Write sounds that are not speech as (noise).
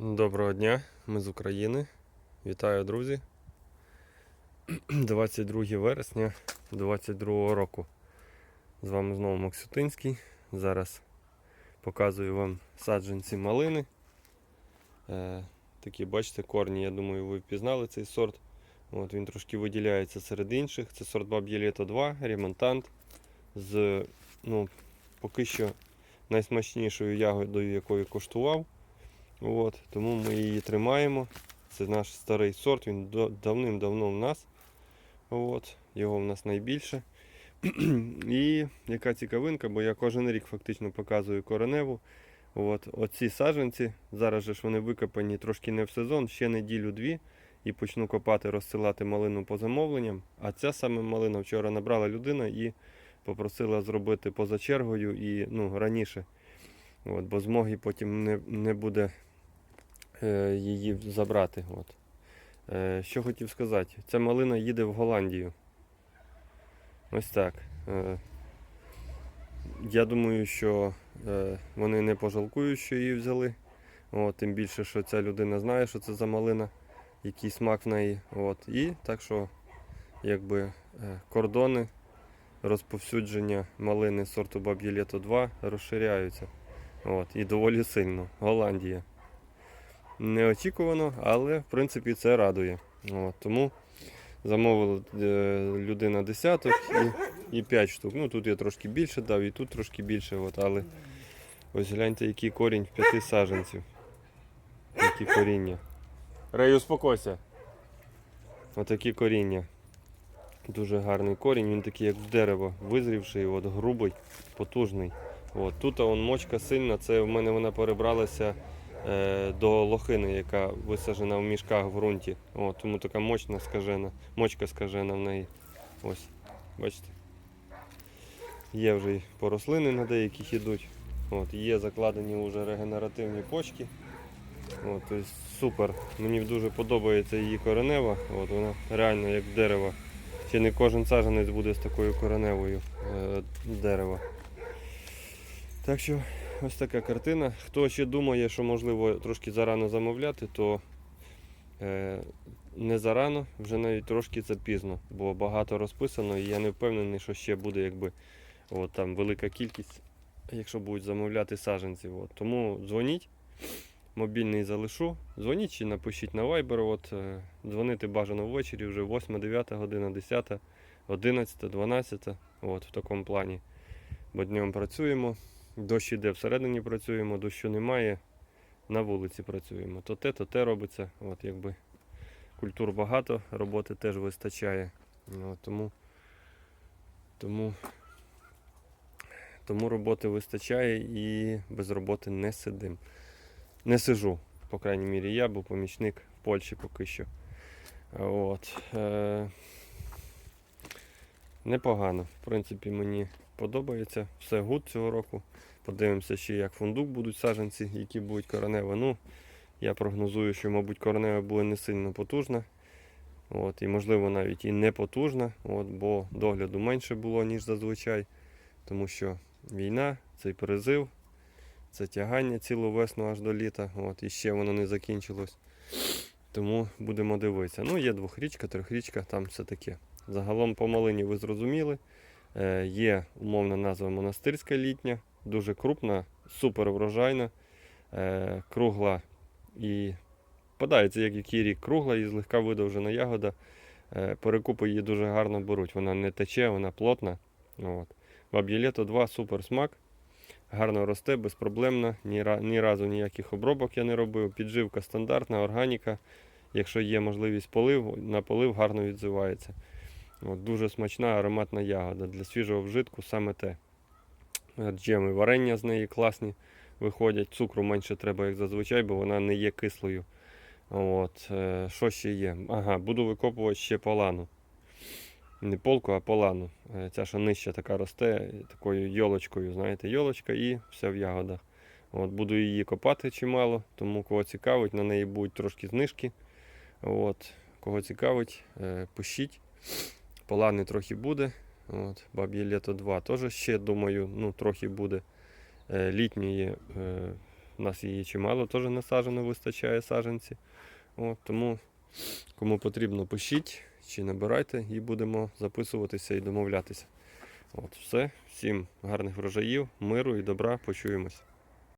Доброго дня, ми з України. Вітаю, друзі. (clears throat) 22 вересня 22 року. З вами знову Максютинський. Зараз показую вам саджанці малини. Е, такі, бачите, корні, я думаю, ви впізнали цей сорт. От, він трошки виділяється серед інших. Це сорт Баб'є Літо 2, ремонтант. З ну, поки що найсмачнішою ягодою, якою коштував. От, тому ми її тримаємо. Це наш старий сорт, він давним-давно в нас. От, його в нас найбільше. (clears throat) І яка цікавинка, бо я кожен рік фактично показую кореневу. От, оці саджанці, зараз же ж вони викопані трошки не в сезон, ще неділю-дві. І почну копати, розсилати малину по замовленням. А ця саме малина вчора набрала людина і попросила зробити поза чергою і ну, раніше. От, бо змоги потім не, не буде її забрати. От. Е, що хотів сказати? Ця малина їде в Голландію. Ось так. Е, я думаю, що е, вони не пожалкують, що її взяли. От, тим більше, що ця людина знає, що це за малина, який смак в неї. От. І так що якби, е, кордони розповсюдження малини сорту Баб'є Літо 2 розширяються. От, і доволі сильно. Голландія. Неочікувано, але в принципі це радує. От, тому замовила е, людина десяток і, і 5 штук. Ну тут я трошки більше дав, і тут трошки більше. От, але ось гляньте, який корінь в п'яти саджанців. Які коріння. Рей, успокойся. Отакі коріння. Дуже гарний корінь, він такий, як в дерево, визрівший, от, грубий, потужний. От, тут он мочка сильна, це в мене вона перебралася до лохини, яка висаджена в мішках в ґрунті. От, тому така мощна скажена, мочка скажена в неї. Ось, бачите. Є вже й порослини на деяких ідуть. От, є закладені вже регенеративні почки. От, супер. Мені дуже подобається її коренева. От, вона реально як дерево. Ще не кожен саджанець буде з такою кореневою е, дерева. Так що ось така картина. Хто ще думає, що можливо трошки зарано замовляти, то е, не зарано, вже навіть трошки це пізно, бо багато розписано і я не впевнений, що ще буде якби от, там велика кількість, якщо будуть замовляти саджанців. От. Тому дзвоніть, мобільний залишу, дзвоніть чи напишіть на Viber. От, е, дзвонити бажано ввечері, вже 8, 9 година, 10, 11, 12, от, в такому плані. Бо днем працюємо. Дощ іде всередині працюємо, дощу немає, на вулиці працюємо. То те, то те робиться. От якби культур багато, роботи теж вистачає. От, тому, тому, тому роботи вистачає і без роботи не сидим. Не сижу, по крайній мірі, я, бо помічник в Польщі поки що. От. Е- непогано. В принципі, мені подобається. Все гуд цього року. Подивимося ще, як фундук будуть саджанці, які будуть коренева. Ну, я прогнозую, що, мабуть, коренева буде не сильно потужна. От, і можливо навіть і не потужна, от, бо догляду менше було, ніж зазвичай. Тому що війна, цей перезив, це тягання цілу весну аж до літа. От, і ще воно не закінчилось. Тому будемо дивитися. Ну, є двохрічка, трьохрічка, там все таке. Загалом по малині ви зрозуміли. Е, є умовна назва монастирська літня, дуже крупна, супер врожайна, е, кругла і подається, як який рік кругла і злегка видовжена ягода. Е, перекупи її дуже гарно беруть. Вона не тече, вона плотна. От. Баб'є літо 2 супер смак. Гарно росте, безпроблемна, ні, ні разу ніяких обробок я не робив. Підживка стандартна, органіка. Якщо є можливість полив, на полив гарно відзивається. От, дуже смачна ароматна ягода. Для свіжого вжитку саме те. Е, Джеми варення з неї класні виходять. Цукру менше треба, як зазвичай, бо вона не є кислою. От, е, що ще є? Ага, буду викопувати ще полану. Не полку, а полану. Е, Ця, що нижче така росте, такою йолочкою, знаєте, йолочка і все в ягодах. От, буду її копати чимало, тому кого цікавить, на неї будуть трошки знижки. От, кого цікавить, пишіть. Полани трохи буде. От, баб'є літо 2 теж ще, думаю, ну, трохи буде. Е, Літньої е, У нас її чимало теж насаджено, вистачає саджанці. От, тому кому потрібно, пишіть чи набирайте і будемо записуватися і домовлятися. От, все. Всім гарних врожаїв, миру і добра. Почуємось.